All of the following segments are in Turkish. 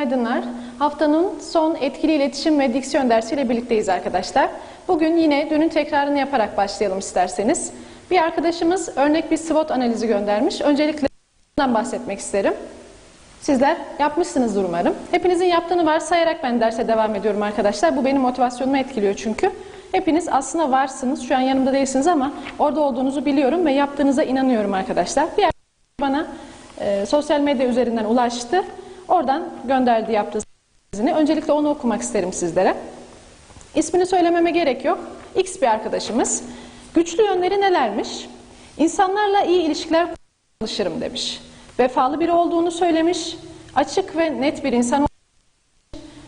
Günaydınlar. Haftanın son etkili iletişim ve diksiyon dersiyle birlikteyiz arkadaşlar. Bugün yine dünün tekrarını yaparak başlayalım isterseniz. Bir arkadaşımız örnek bir SWOT analizi göndermiş. Öncelikle bundan bahsetmek isterim. Sizler yapmışsınızdır umarım. Hepinizin yaptığını varsayarak ben derse devam ediyorum arkadaşlar. Bu benim motivasyonumu etkiliyor çünkü. Hepiniz aslında varsınız. Şu an yanımda değilsiniz ama orada olduğunuzu biliyorum ve yaptığınıza inanıyorum arkadaşlar. Bir bana e, sosyal medya üzerinden ulaştı. Oradan gönderdi yaptığı izini. Öncelikle onu okumak isterim sizlere. İsmini söylememe gerek yok. X bir arkadaşımız. Güçlü yönleri nelermiş? İnsanlarla iyi ilişkiler çalışırım demiş. Vefalı biri olduğunu söylemiş. Açık ve net bir insan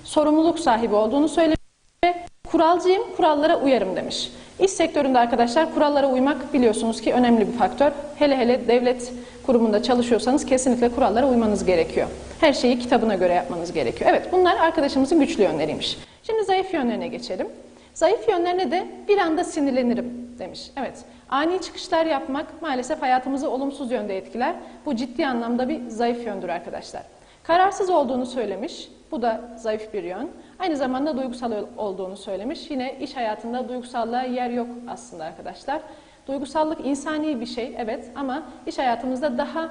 sorumluluk sahibi olduğunu söylemiş ve kuralcıyım, kurallara uyarım demiş. İş sektöründe arkadaşlar kurallara uymak biliyorsunuz ki önemli bir faktör. Hele hele devlet kurumunda çalışıyorsanız kesinlikle kurallara uymanız gerekiyor. Her şeyi kitabına göre yapmanız gerekiyor. Evet bunlar arkadaşımızın güçlü yönleriymiş. Şimdi zayıf yönlerine geçelim. Zayıf yönlerine de bir anda sinirlenirim demiş. Evet ani çıkışlar yapmak maalesef hayatımızı olumsuz yönde etkiler. Bu ciddi anlamda bir zayıf yöndür arkadaşlar. Kararsız olduğunu söylemiş. Bu da zayıf bir yön. Aynı zamanda duygusal olduğunu söylemiş. Yine iş hayatında duygusallığa yer yok aslında arkadaşlar. Duygusallık insani bir şey evet ama iş hayatımızda daha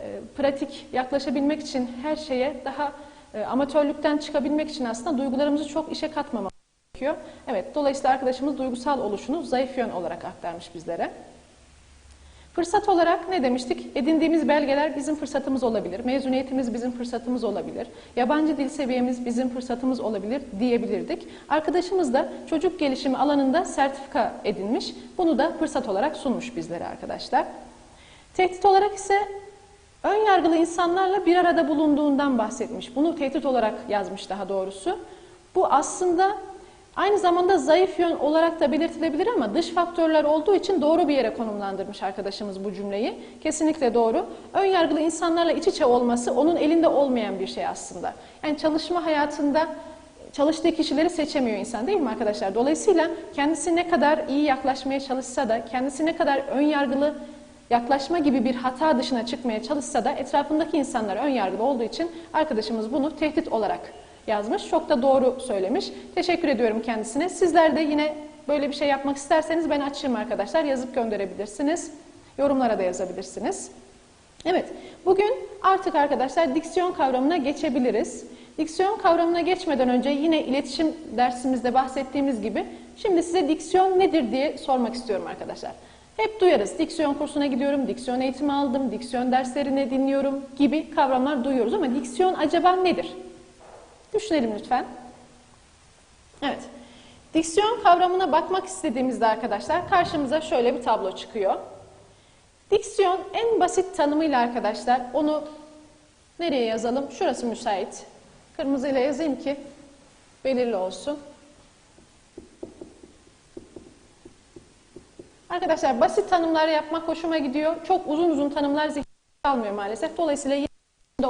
e, pratik yaklaşabilmek için her şeye daha e, amatörlükten çıkabilmek için aslında duygularımızı çok işe katmamamız gerekiyor. Evet dolayısıyla arkadaşımız duygusal oluşunu zayıf yön olarak aktarmış bizlere. Fırsat olarak ne demiştik? Edindiğimiz belgeler bizim fırsatımız olabilir. Mezuniyetimiz bizim fırsatımız olabilir. Yabancı dil seviyemiz bizim fırsatımız olabilir diyebilirdik. Arkadaşımız da çocuk gelişimi alanında sertifika edinmiş. Bunu da fırsat olarak sunmuş bizlere arkadaşlar. Tehdit olarak ise ön yargılı insanlarla bir arada bulunduğundan bahsetmiş. Bunu tehdit olarak yazmış daha doğrusu. Bu aslında Aynı zamanda zayıf yön olarak da belirtilebilir ama dış faktörler olduğu için doğru bir yere konumlandırmış arkadaşımız bu cümleyi. Kesinlikle doğru. Ön yargılı insanlarla iç içe olması onun elinde olmayan bir şey aslında. Yani çalışma hayatında çalıştığı kişileri seçemiyor insan değil mi arkadaşlar? Dolayısıyla kendisi ne kadar iyi yaklaşmaya çalışsa da, kendisi ne kadar ön yargılı yaklaşma gibi bir hata dışına çıkmaya çalışsa da etrafındaki insanlar ön yargılı olduğu için arkadaşımız bunu tehdit olarak yazmış. Çok da doğru söylemiş. Teşekkür ediyorum kendisine. Sizler de yine böyle bir şey yapmak isterseniz ben açayım arkadaşlar. Yazıp gönderebilirsiniz. Yorumlara da yazabilirsiniz. Evet, bugün artık arkadaşlar diksiyon kavramına geçebiliriz. Diksiyon kavramına geçmeden önce yine iletişim dersimizde bahsettiğimiz gibi şimdi size diksiyon nedir diye sormak istiyorum arkadaşlar. Hep duyarız. Diksiyon kursuna gidiyorum, diksiyon eğitimi aldım, diksiyon derslerini dinliyorum gibi kavramlar duyuyoruz ama diksiyon acaba nedir? Düşünelim lütfen. Evet. Diksiyon kavramına bakmak istediğimizde arkadaşlar karşımıza şöyle bir tablo çıkıyor. Diksiyon en basit tanımıyla arkadaşlar onu nereye yazalım? Şurası müsait. Kırmızıyla yazayım ki belirli olsun. Arkadaşlar basit tanımlar yapmak hoşuma gidiyor. Çok uzun uzun tanımlar zihnimde kalmıyor maalesef. Dolayısıyla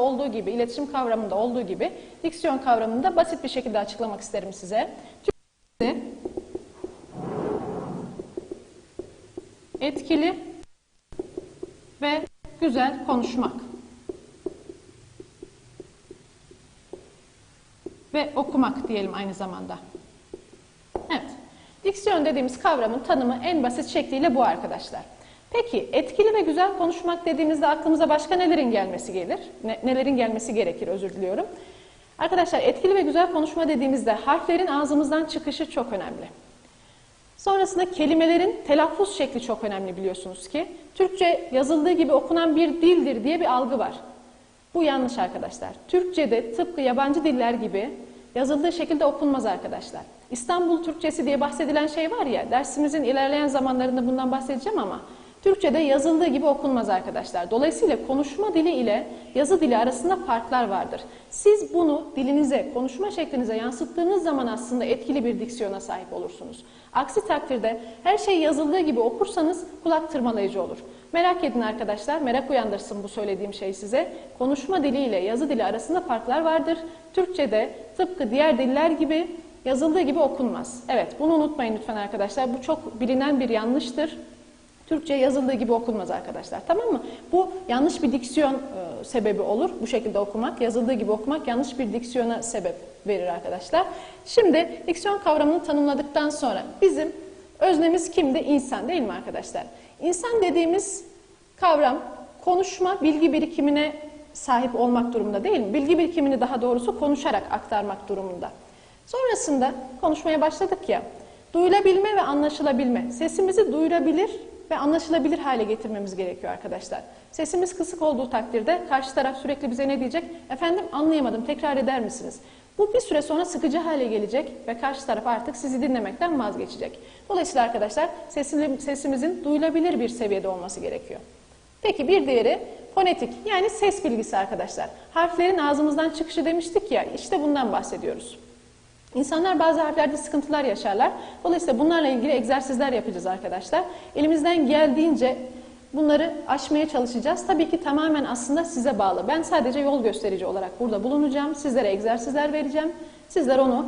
olduğu gibi, iletişim kavramında olduğu gibi diksiyon kavramında basit bir şekilde açıklamak isterim size. Türkçesi etkili ve güzel konuşmak. Ve okumak diyelim aynı zamanda. Evet. Diksiyon dediğimiz kavramın tanımı en basit şekliyle bu arkadaşlar. Peki etkili ve güzel konuşmak dediğimizde aklımıza başka nelerin gelmesi gelir? Ne, nelerin gelmesi gerekir özür diliyorum. Arkadaşlar etkili ve güzel konuşma dediğimizde harflerin ağzımızdan çıkışı çok önemli. Sonrasında kelimelerin telaffuz şekli çok önemli biliyorsunuz ki. Türkçe yazıldığı gibi okunan bir dildir diye bir algı var. Bu yanlış arkadaşlar. Türkçe'de tıpkı yabancı diller gibi yazıldığı şekilde okunmaz arkadaşlar. İstanbul Türkçesi diye bahsedilen şey var ya, dersimizin ilerleyen zamanlarında bundan bahsedeceğim ama Türkçe'de yazıldığı gibi okunmaz arkadaşlar. Dolayısıyla konuşma dili ile yazı dili arasında farklar vardır. Siz bunu dilinize, konuşma şeklinize yansıttığınız zaman aslında etkili bir diksiyona sahip olursunuz. Aksi takdirde her şey yazıldığı gibi okursanız kulak tırmalayıcı olur. Merak edin arkadaşlar, merak uyandırsın bu söylediğim şey size. Konuşma dili ile yazı dili arasında farklar vardır. Türkçe'de tıpkı diğer diller gibi yazıldığı gibi okunmaz. Evet, bunu unutmayın lütfen arkadaşlar. Bu çok bilinen bir yanlıştır. Türkçe yazıldığı gibi okunmaz arkadaşlar. Tamam mı? Bu yanlış bir diksiyon e, sebebi olur. Bu şekilde okumak, yazıldığı gibi okumak yanlış bir diksiyona sebep verir arkadaşlar. Şimdi diksiyon kavramını tanımladıktan sonra bizim öznemiz kimdi? İnsan değil mi arkadaşlar? İnsan dediğimiz kavram konuşma, bilgi birikimine sahip olmak durumunda değil mi? Bilgi birikimini daha doğrusu konuşarak aktarmak durumunda. Sonrasında konuşmaya başladık ya, duyulabilme ve anlaşılabilme. Sesimizi duyurabilir ve anlaşılabilir hale getirmemiz gerekiyor arkadaşlar. Sesimiz kısık olduğu takdirde karşı taraf sürekli bize ne diyecek? Efendim anlayamadım, tekrar eder misiniz? Bu bir süre sonra sıkıcı hale gelecek ve karşı taraf artık sizi dinlemekten vazgeçecek. Dolayısıyla arkadaşlar sesimizin duyulabilir bir seviyede olması gerekiyor. Peki bir diğeri fonetik yani ses bilgisi arkadaşlar. Harflerin ağzımızdan çıkışı demiştik ya işte bundan bahsediyoruz. İnsanlar bazı harflerde sıkıntılar yaşarlar. Dolayısıyla bunlarla ilgili egzersizler yapacağız arkadaşlar. Elimizden geldiğince bunları aşmaya çalışacağız. Tabii ki tamamen aslında size bağlı. Ben sadece yol gösterici olarak burada bulunacağım. Sizlere egzersizler vereceğim. Sizler onu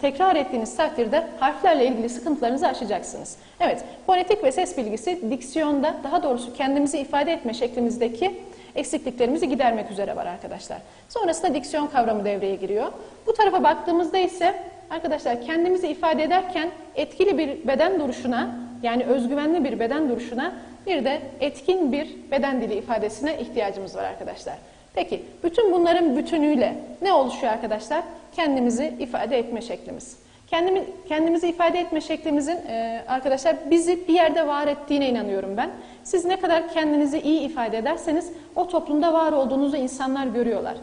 tekrar ettiğiniz takdirde harflerle ilgili sıkıntılarınızı aşacaksınız. Evet, fonetik ve ses bilgisi diksiyonda daha doğrusu kendimizi ifade etme şeklimizdeki eksikliklerimizi gidermek üzere var arkadaşlar. Sonrasında diksiyon kavramı devreye giriyor. Bu tarafa baktığımızda ise arkadaşlar kendimizi ifade ederken etkili bir beden duruşuna yani özgüvenli bir beden duruşuna bir de etkin bir beden dili ifadesine ihtiyacımız var arkadaşlar. Peki bütün bunların bütünüyle ne oluşuyor arkadaşlar? Kendimizi ifade etme şeklimiz. Kendimi, kendimizi ifade etme şeklimizin e, arkadaşlar bizi bir yerde var ettiğine inanıyorum ben. Siz ne kadar kendinizi iyi ifade ederseniz o toplumda var olduğunuzu insanlar görüyorlar.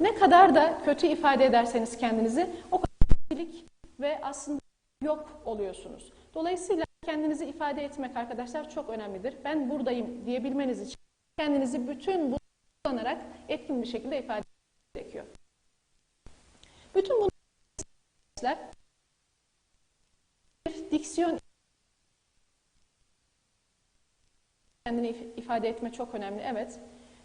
Ne kadar da kötü ifade ederseniz kendinizi o kadar ve aslında yok oluyorsunuz. Dolayısıyla kendinizi ifade etmek arkadaşlar çok önemlidir. Ben buradayım diyebilmeniz için kendinizi bütün bu kullanarak etkin bir şekilde ifade etmek gerekiyor. Bütün bu bir diksiyon kendini ifade etme çok önemli. Evet.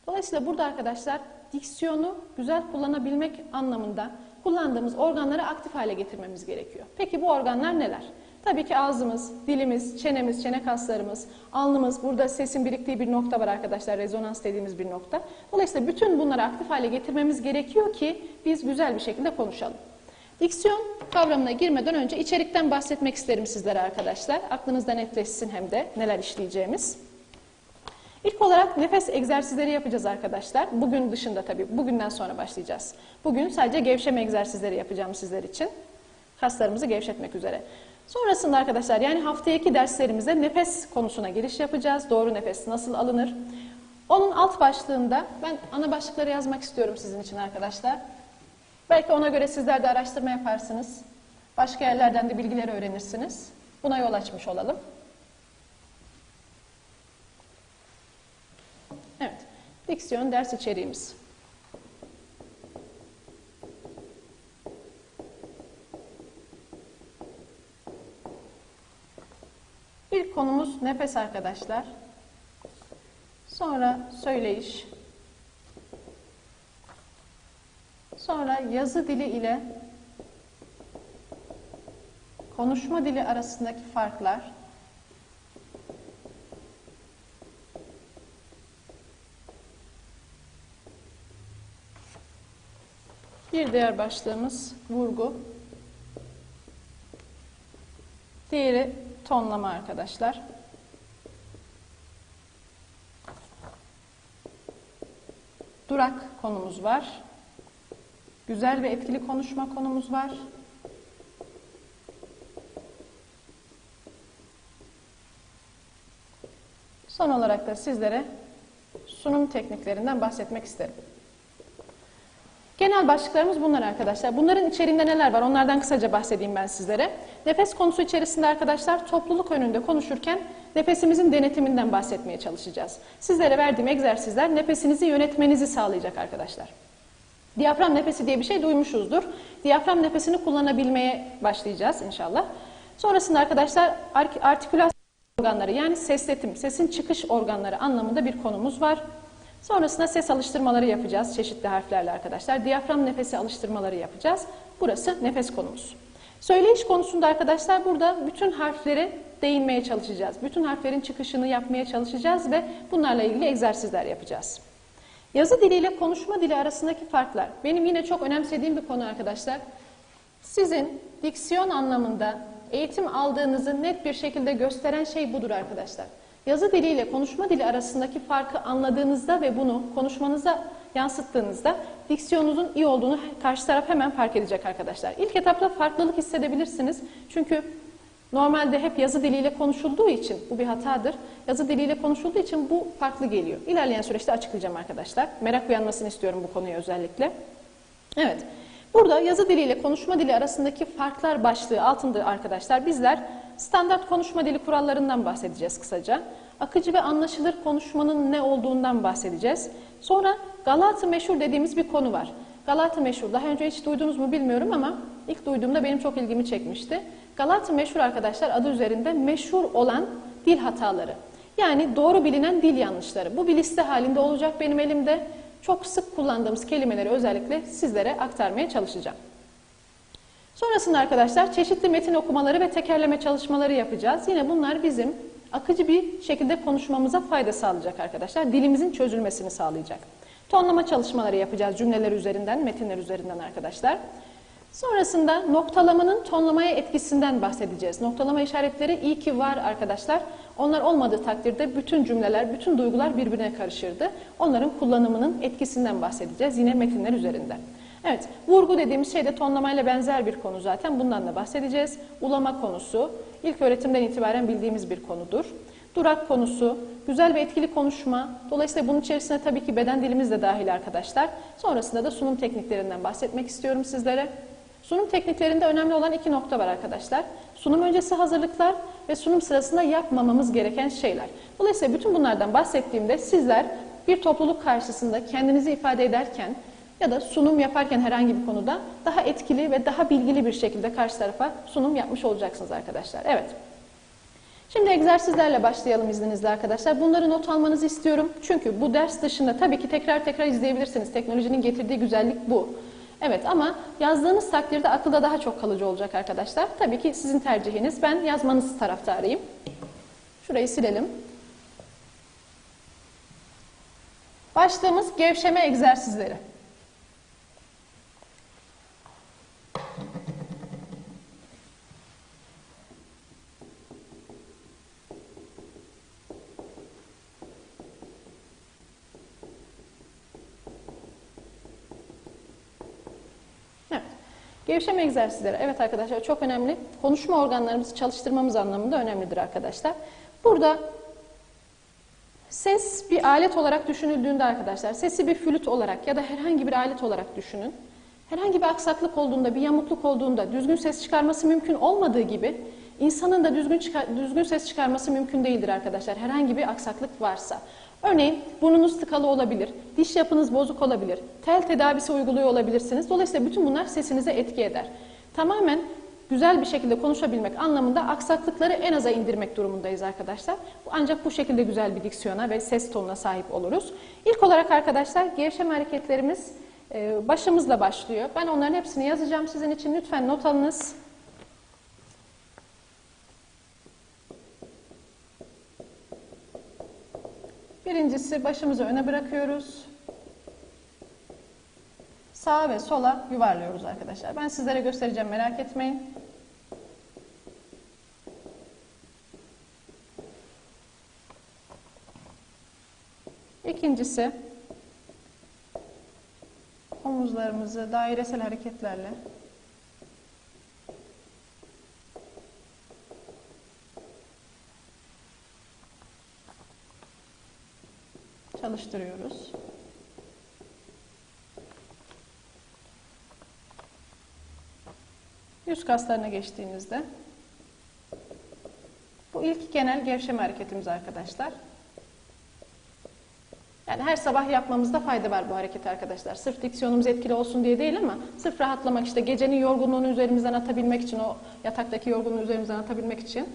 Dolayısıyla burada arkadaşlar diksiyonu güzel kullanabilmek anlamında kullandığımız organları aktif hale getirmemiz gerekiyor. Peki bu organlar neler? Tabii ki ağzımız, dilimiz, çenemiz, çene kaslarımız, alnımız, burada sesin biriktiği bir nokta var arkadaşlar, rezonans dediğimiz bir nokta. Dolayısıyla bütün bunları aktif hale getirmemiz gerekiyor ki biz güzel bir şekilde konuşalım. Diksiyon kavramına girmeden önce içerikten bahsetmek isterim sizlere arkadaşlar. Aklınızda netleşsin hem de neler işleyeceğimiz. İlk olarak nefes egzersizleri yapacağız arkadaşlar. Bugün dışında tabii, bugünden sonra başlayacağız. Bugün sadece gevşeme egzersizleri yapacağım sizler için. Kaslarımızı gevşetmek üzere. Sonrasında arkadaşlar yani haftaki derslerimize nefes konusuna giriş yapacağız. Doğru nefes nasıl alınır? Onun alt başlığında ben ana başlıkları yazmak istiyorum sizin için arkadaşlar. Belki ona göre sizler de araştırma yaparsınız. Başka yerlerden de bilgileri öğrenirsiniz. Buna yol açmış olalım. Evet, diksiyon ders içeriğimiz. İlk konumuz nefes arkadaşlar. Sonra söyleyiş. Yazı dili ile konuşma dili arasındaki farklar. Bir diğer başlığımız vurgu. Diğeri tonlama arkadaşlar. Durak konumuz var. Güzel ve etkili konuşma konumuz var. Son olarak da sizlere sunum tekniklerinden bahsetmek isterim. Genel başlıklarımız bunlar arkadaşlar. Bunların içeriğinde neler var onlardan kısaca bahsedeyim ben sizlere. Nefes konusu içerisinde arkadaşlar topluluk önünde konuşurken nefesimizin denetiminden bahsetmeye çalışacağız. Sizlere verdiğim egzersizler nefesinizi yönetmenizi sağlayacak arkadaşlar. Diyafram nefesi diye bir şey duymuşuzdur. Diyafram nefesini kullanabilmeye başlayacağız inşallah. Sonrasında arkadaşlar artikülasyon organları yani sesletim, sesin çıkış organları anlamında bir konumuz var. Sonrasında ses alıştırmaları yapacağız çeşitli harflerle arkadaşlar. Diyafram nefesi alıştırmaları yapacağız. Burası nefes konumuz. Söyleyiş konusunda arkadaşlar burada bütün harfleri değinmeye çalışacağız. Bütün harflerin çıkışını yapmaya çalışacağız ve bunlarla ilgili egzersizler yapacağız. Yazı dili ile konuşma dili arasındaki farklar. Benim yine çok önemsediğim bir konu arkadaşlar. Sizin diksiyon anlamında eğitim aldığınızı net bir şekilde gösteren şey budur arkadaşlar. Yazı dili ile konuşma dili arasındaki farkı anladığınızda ve bunu konuşmanıza yansıttığınızda diksiyonunuzun iyi olduğunu karşı taraf hemen fark edecek arkadaşlar. İlk etapta farklılık hissedebilirsiniz. Çünkü normalde hep yazı diliyle konuşulduğu için bu bir hatadır. Yazı diliyle konuşulduğu için bu farklı geliyor. İlerleyen süreçte açıklayacağım arkadaşlar. Merak uyanmasını istiyorum bu konuya özellikle. Evet. Burada yazı dili ile konuşma dili arasındaki farklar başlığı altında arkadaşlar bizler standart konuşma dili kurallarından bahsedeceğiz kısaca. Akıcı ve anlaşılır konuşmanın ne olduğundan bahsedeceğiz. Sonra Galatı meşhur dediğimiz bir konu var. Galatı meşhur. Daha önce hiç duydunuz mu bilmiyorum ama ilk duyduğumda benim çok ilgimi çekmişti. Galatı meşhur arkadaşlar adı üzerinde meşhur olan dil hataları. Yani doğru bilinen dil yanlışları. Bu bir liste halinde olacak benim elimde. Çok sık kullandığımız kelimeleri özellikle sizlere aktarmaya çalışacağım. Sonrasında arkadaşlar çeşitli metin okumaları ve tekerleme çalışmaları yapacağız. Yine bunlar bizim akıcı bir şekilde konuşmamıza fayda sağlayacak arkadaşlar. Dilimizin çözülmesini sağlayacak. Tonlama çalışmaları yapacağız cümleler üzerinden, metinler üzerinden arkadaşlar. Sonrasında noktalamanın tonlamaya etkisinden bahsedeceğiz. Noktalama işaretleri iyi ki var arkadaşlar. Onlar olmadığı takdirde bütün cümleler, bütün duygular birbirine karışırdı. Onların kullanımının etkisinden bahsedeceğiz yine metinler üzerinden. Evet, vurgu dediğimiz şey de tonlamayla benzer bir konu zaten. Bundan da bahsedeceğiz. Ulama konusu, ilk öğretimden itibaren bildiğimiz bir konudur. Durak konusu, güzel ve etkili konuşma. Dolayısıyla bunun içerisine tabii ki beden dilimiz de dahil arkadaşlar. Sonrasında da sunum tekniklerinden bahsetmek istiyorum sizlere. Sunum tekniklerinde önemli olan iki nokta var arkadaşlar. Sunum öncesi hazırlıklar ve sunum sırasında yapmamamız gereken şeyler. Dolayısıyla bütün bunlardan bahsettiğimde sizler bir topluluk karşısında kendinizi ifade ederken ya da sunum yaparken herhangi bir konuda daha etkili ve daha bilgili bir şekilde karşı tarafa sunum yapmış olacaksınız arkadaşlar. Evet. Şimdi egzersizlerle başlayalım izninizle arkadaşlar. Bunları not almanızı istiyorum. Çünkü bu ders dışında tabii ki tekrar tekrar izleyebilirsiniz. Teknolojinin getirdiği güzellik bu. Evet ama yazdığınız takdirde akılda daha çok kalıcı olacak arkadaşlar. Tabii ki sizin tercihiniz. Ben yazmanız taraftarıyım. Şurayı silelim. Başlığımız gevşeme egzersizleri. Evet. Gevşeme egzersizleri. Evet arkadaşlar çok önemli. Konuşma organlarımızı çalıştırmamız anlamında önemlidir arkadaşlar. Burada ses bir alet olarak düşünüldüğünde arkadaşlar, sesi bir flüt olarak ya da herhangi bir alet olarak düşünün. Herhangi bir aksaklık olduğunda, bir yamukluk olduğunda düzgün ses çıkarması mümkün olmadığı gibi insanın da düzgün, çıkar- düzgün ses çıkarması mümkün değildir arkadaşlar. Herhangi bir aksaklık varsa. Örneğin burnunuz tıkalı olabilir, diş yapınız bozuk olabilir, tel tedavisi uyguluyor olabilirsiniz. Dolayısıyla bütün bunlar sesinize etki eder. Tamamen güzel bir şekilde konuşabilmek anlamında aksaklıkları en aza indirmek durumundayız arkadaşlar. Ancak bu şekilde güzel bir diksiyona ve ses tonuna sahip oluruz. İlk olarak arkadaşlar gevşeme hareketlerimiz başımızla başlıyor. Ben onların hepsini yazacağım sizin için. Lütfen not alınız. Birincisi başımızı öne bırakıyoruz. Sağa ve sola yuvarlıyoruz arkadaşlar. Ben sizlere göstereceğim merak etmeyin. İkincisi omuzlarımızı dairesel hareketlerle çalıştırıyoruz. Yüz kaslarına geçtiğimizde bu ilk genel gevşeme hareketimiz arkadaşlar. Yani her sabah yapmamızda fayda var bu hareket arkadaşlar. Sırf diksiyonumuz etkili olsun diye değil ama sırf rahatlamak işte gecenin yorgunluğunu üzerimizden atabilmek için o yataktaki yorgunluğu üzerimizden atabilmek için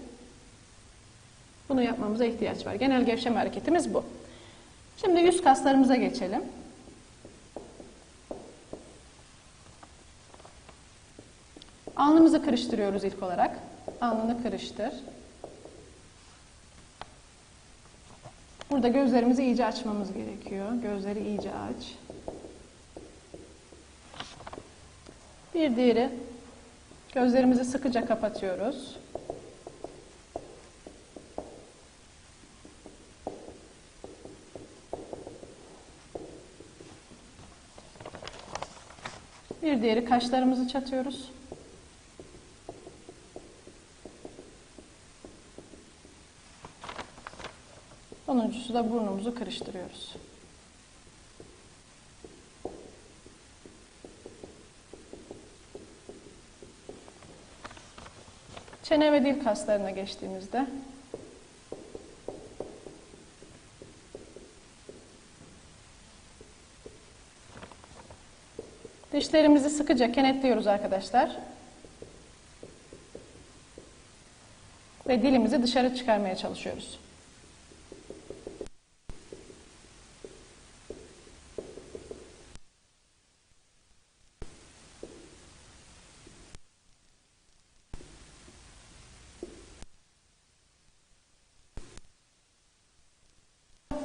bunu yapmamıza ihtiyaç var. Genel gevşeme hareketimiz bu. Şimdi yüz kaslarımıza geçelim. Alnımızı kırıştırıyoruz ilk olarak. Alnını kırıştır. Burada gözlerimizi iyice açmamız gerekiyor. Gözleri iyice aç. Bir diğeri gözlerimizi sıkıca kapatıyoruz. Bir diğeri kaşlarımızı çatıyoruz. Sonuncusu da burnumuzu kırıştırıyoruz. Çene ve dil kaslarına geçtiğimizde dişlerimizi sıkıca kenetliyoruz arkadaşlar. Ve dilimizi dışarı çıkarmaya çalışıyoruz.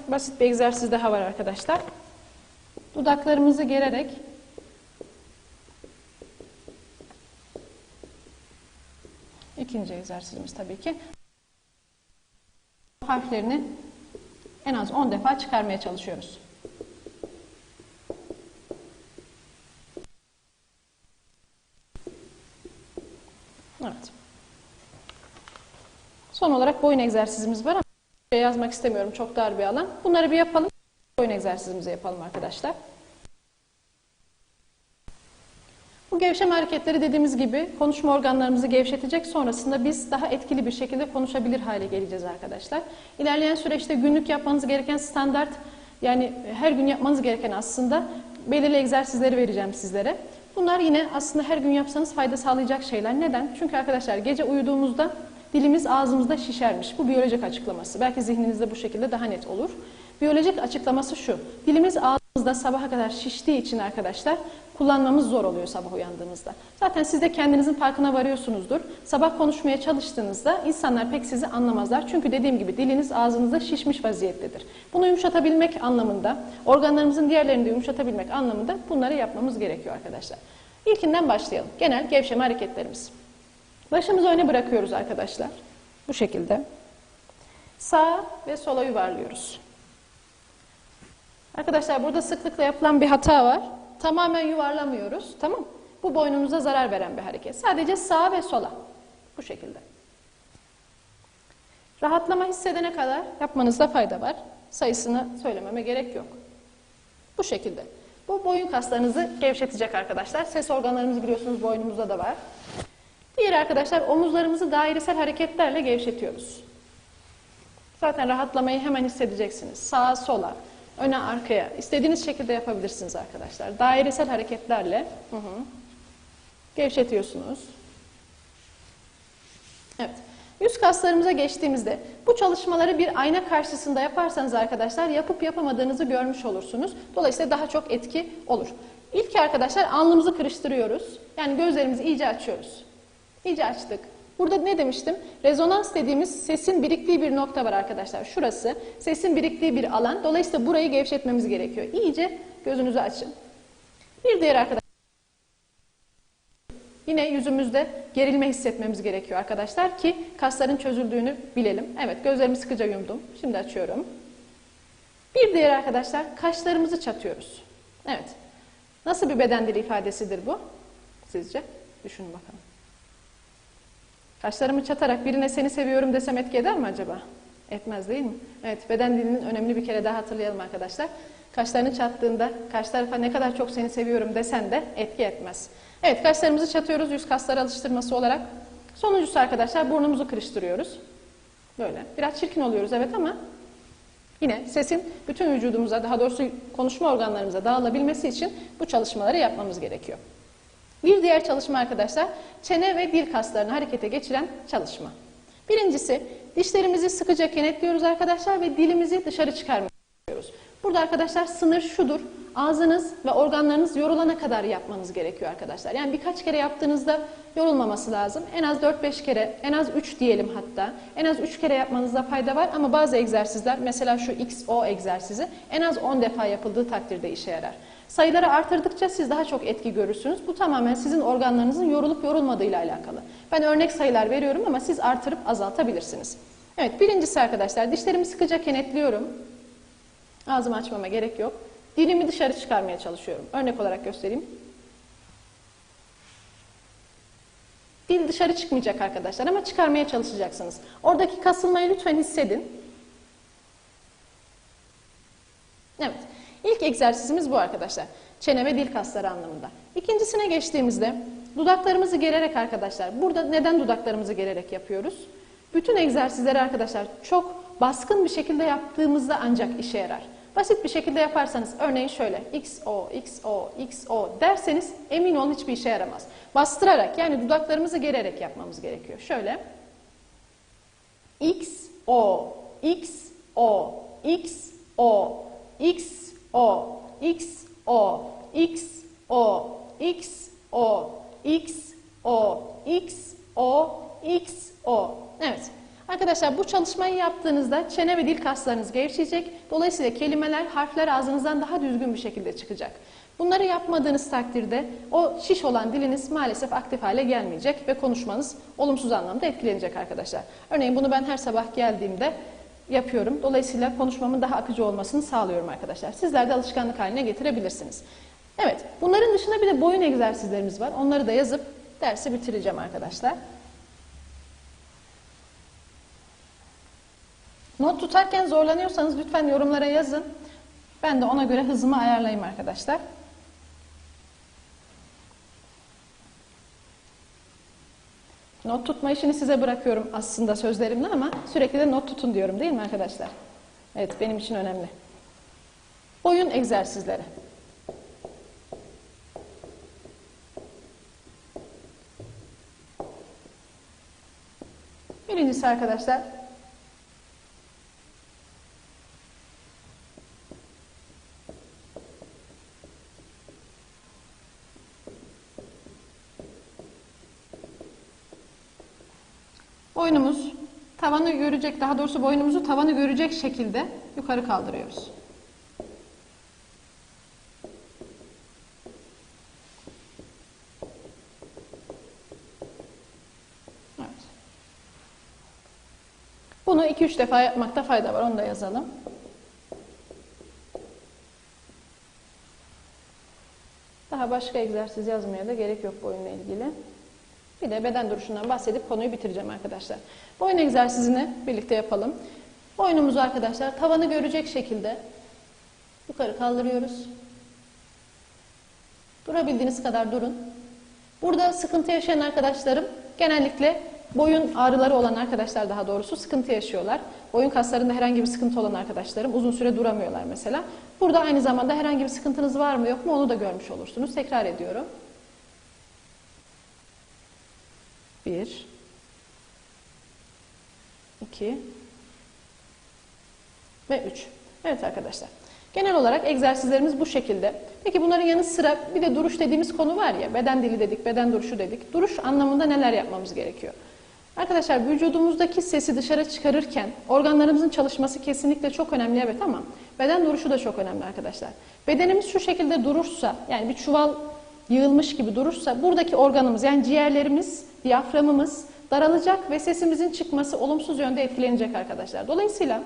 Basit bir egzersiz daha var arkadaşlar. Dudaklarımızı gererek ikinci egzersizimiz tabii ki harflerini en az 10 defa çıkarmaya çalışıyoruz. Evet. Son olarak boyun egzersizimiz var ama şey yazmak istemiyorum. Çok dar bir alan. Bunları bir yapalım. Boyun egzersizimizi yapalım arkadaşlar. Bu gevşeme hareketleri dediğimiz gibi konuşma organlarımızı gevşetecek. Sonrasında biz daha etkili bir şekilde konuşabilir hale geleceğiz arkadaşlar. İlerleyen süreçte günlük yapmanız gereken standart yani her gün yapmanız gereken aslında belirli egzersizleri vereceğim sizlere. Bunlar yine aslında her gün yapsanız fayda sağlayacak şeyler. Neden? Çünkü arkadaşlar gece uyuduğumuzda dilimiz ağzımızda şişermiş. Bu biyolojik açıklaması. Belki zihninizde bu şekilde daha net olur. Biyolojik açıklaması şu. Dilimiz ağzımızda sabaha kadar şiştiği için arkadaşlar kullanmamız zor oluyor sabah uyandığımızda. Zaten siz de kendinizin farkına varıyorsunuzdur. Sabah konuşmaya çalıştığınızda insanlar pek sizi anlamazlar. Çünkü dediğim gibi diliniz ağzınızda şişmiş vaziyettedir. Bunu yumuşatabilmek anlamında, organlarımızın diğerlerini de yumuşatabilmek anlamında bunları yapmamız gerekiyor arkadaşlar. İlkinden başlayalım. Genel gevşeme hareketlerimiz. Başımızı öne bırakıyoruz arkadaşlar. Bu şekilde. Sağa ve sola yuvarlıyoruz. Arkadaşlar burada sıklıkla yapılan bir hata var. Tamamen yuvarlamıyoruz. Tamam Bu boynumuza zarar veren bir hareket. Sadece sağa ve sola. Bu şekilde. Rahatlama hissedene kadar yapmanızda fayda var. Sayısını söylememe gerek yok. Bu şekilde. Bu boyun kaslarınızı gevşetecek arkadaşlar. Ses organlarımız biliyorsunuz boynumuzda da var. Diğer arkadaşlar omuzlarımızı dairesel hareketlerle gevşetiyoruz. Zaten rahatlamayı hemen hissedeceksiniz. Sağa sola, öne arkaya istediğiniz şekilde yapabilirsiniz arkadaşlar. Dairesel hareketlerle hı hı, gevşetiyorsunuz. Evet. Yüz kaslarımıza geçtiğimizde bu çalışmaları bir ayna karşısında yaparsanız arkadaşlar yapıp yapamadığınızı görmüş olursunuz. Dolayısıyla daha çok etki olur. İlk arkadaşlar alnımızı kırıştırıyoruz. Yani gözlerimizi iyice açıyoruz. İyice açtık. Burada ne demiştim? Rezonans dediğimiz sesin biriktiği bir nokta var arkadaşlar. Şurası sesin biriktiği bir alan. Dolayısıyla burayı gevşetmemiz gerekiyor. İyice gözünüzü açın. Bir diğer arkadaşlar. Yine yüzümüzde gerilme hissetmemiz gerekiyor arkadaşlar ki kasların çözüldüğünü bilelim. Evet gözlerimi sıkıca yumdum. Şimdi açıyorum. Bir diğer arkadaşlar kaşlarımızı çatıyoruz. Evet. Nasıl bir beden dili ifadesidir bu? Sizce? Düşünün bakalım. Kaşlarımı çatarak birine seni seviyorum desem etki eder mi acaba? Etmez değil mi? Evet, beden dilinin önemli bir kere daha hatırlayalım arkadaşlar. Kaşlarını çattığında karşı tarafa ne kadar çok seni seviyorum desen de etki etmez. Evet, kaşlarımızı çatıyoruz yüz kasları alıştırması olarak. Sonuncusu arkadaşlar burnumuzu kırıştırıyoruz. Böyle. Biraz çirkin oluyoruz evet ama yine sesin bütün vücudumuza daha doğrusu konuşma organlarımıza dağılabilmesi için bu çalışmaları yapmamız gerekiyor. Bir diğer çalışma arkadaşlar çene ve dil kaslarını harekete geçiren çalışma. Birincisi dişlerimizi sıkıca kenetliyoruz arkadaşlar ve dilimizi dışarı çıkarmıyoruz. Burada arkadaşlar sınır şudur. ağzınız ve organlarınız yorulana kadar yapmanız gerekiyor arkadaşlar. Yani birkaç kere yaptığınızda yorulmaması lazım. En az 4-5 kere, en az 3 diyelim hatta. En az 3 kere yapmanızda fayda var ama bazı egzersizler mesela şu XO egzersizi en az 10 defa yapıldığı takdirde işe yarar. Sayıları artırdıkça siz daha çok etki görürsünüz. Bu tamamen sizin organlarınızın yorulup yorulmadığıyla alakalı. Ben örnek sayılar veriyorum ama siz artırıp azaltabilirsiniz. Evet birincisi arkadaşlar dişlerimi sıkıca kenetliyorum. Ağzımı açmama gerek yok. Dilimi dışarı çıkarmaya çalışıyorum. Örnek olarak göstereyim. Dil dışarı çıkmayacak arkadaşlar ama çıkarmaya çalışacaksınız. Oradaki kasılmayı lütfen hissedin. Evet. İlk egzersizimiz bu arkadaşlar. Çene ve dil kasları anlamında. İkincisine geçtiğimizde dudaklarımızı gererek arkadaşlar. Burada neden dudaklarımızı gererek yapıyoruz? Bütün egzersizleri arkadaşlar çok baskın bir şekilde yaptığımızda ancak işe yarar. Basit bir şekilde yaparsanız örneğin şöyle x o x derseniz emin olun hiçbir işe yaramaz. Bastırarak yani dudaklarımızı gererek yapmamız gerekiyor. Şöyle x o x o o x o x o x o x o x o x o Evet. Arkadaşlar bu çalışmayı yaptığınızda çene ve dil kaslarınız gevşeyecek. Dolayısıyla kelimeler, harfler ağzınızdan daha düzgün bir şekilde çıkacak. Bunları yapmadığınız takdirde o şiş olan diliniz maalesef aktif hale gelmeyecek ve konuşmanız olumsuz anlamda etkilenecek arkadaşlar. Örneğin bunu ben her sabah geldiğimde yapıyorum. Dolayısıyla konuşmamın daha akıcı olmasını sağlıyorum arkadaşlar. Sizler de alışkanlık haline getirebilirsiniz. Evet, bunların dışında bir de boyun egzersizlerimiz var. Onları da yazıp dersi bitireceğim arkadaşlar. Not tutarken zorlanıyorsanız lütfen yorumlara yazın. Ben de ona göre hızımı ayarlayayım arkadaşlar. Not tutma işini size bırakıyorum aslında sözlerimle ama sürekli de not tutun diyorum değil mi arkadaşlar? Evet benim için önemli. Boyun egzersizleri. Birincisi arkadaşlar Boynumuz tavanı görecek, daha doğrusu boynumuzu tavanı görecek şekilde yukarı kaldırıyoruz. Evet. Bunu 2-3 defa yapmakta fayda var. Onu da yazalım. Daha başka egzersiz yazmaya da gerek yok boyunla ilgili. Bir de beden duruşundan bahsedip konuyu bitireceğim arkadaşlar. Boyun egzersizini birlikte yapalım. Boynumuzu arkadaşlar tavanı görecek şekilde yukarı kaldırıyoruz. Durabildiğiniz kadar durun. Burada sıkıntı yaşayan arkadaşlarım genellikle boyun ağrıları olan arkadaşlar daha doğrusu sıkıntı yaşıyorlar. Boyun kaslarında herhangi bir sıkıntı olan arkadaşlarım uzun süre duramıyorlar mesela. Burada aynı zamanda herhangi bir sıkıntınız var mı yok mu onu da görmüş olursunuz. Tekrar ediyorum. Bir, iki ve üç. Evet arkadaşlar. Genel olarak egzersizlerimiz bu şekilde. Peki bunların yanı sıra bir de duruş dediğimiz konu var ya, beden dili dedik, beden duruşu dedik. Duruş anlamında neler yapmamız gerekiyor? Arkadaşlar vücudumuzdaki sesi dışarı çıkarırken organlarımızın çalışması kesinlikle çok önemli evet ama beden duruşu da çok önemli arkadaşlar. Bedenimiz şu şekilde durursa yani bir çuval yığılmış gibi durursa buradaki organımız yani ciğerlerimiz, diyaframımız daralacak ve sesimizin çıkması olumsuz yönde etkilenecek arkadaşlar. Dolayısıyla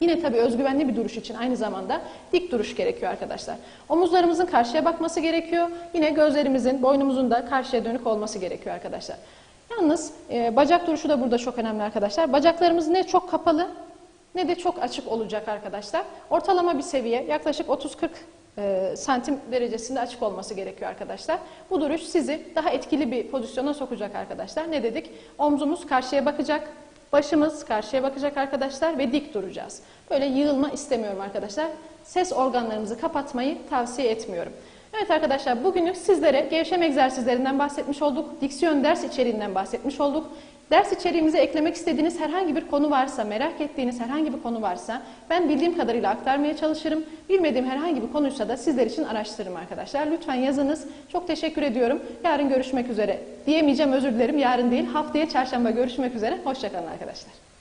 yine tabii özgüvenli bir duruş için aynı zamanda dik duruş gerekiyor arkadaşlar. Omuzlarımızın karşıya bakması gerekiyor. Yine gözlerimizin, boynumuzun da karşıya dönük olması gerekiyor arkadaşlar. Yalnız e, bacak duruşu da burada çok önemli arkadaşlar. Bacaklarımız ne çok kapalı ne de çok açık olacak arkadaşlar. Ortalama bir seviye yaklaşık 30-40 e, santim derecesinde açık olması gerekiyor arkadaşlar. Bu duruş sizi daha etkili bir pozisyona sokacak arkadaşlar. Ne dedik? Omzumuz karşıya bakacak, başımız karşıya bakacak arkadaşlar ve dik duracağız. Böyle yığılma istemiyorum arkadaşlar. Ses organlarımızı kapatmayı tavsiye etmiyorum. Evet arkadaşlar bugünlük sizlere gevşeme egzersizlerinden bahsetmiş olduk. Diksiyon ders içeriğinden bahsetmiş olduk. Ders içeriğimize eklemek istediğiniz herhangi bir konu varsa, merak ettiğiniz herhangi bir konu varsa ben bildiğim kadarıyla aktarmaya çalışırım. Bilmediğim herhangi bir konuysa da sizler için araştırırım arkadaşlar. Lütfen yazınız. Çok teşekkür ediyorum. Yarın görüşmek üzere. Diyemeyeceğim özür dilerim. Yarın değil haftaya çarşamba görüşmek üzere. Hoşçakalın arkadaşlar.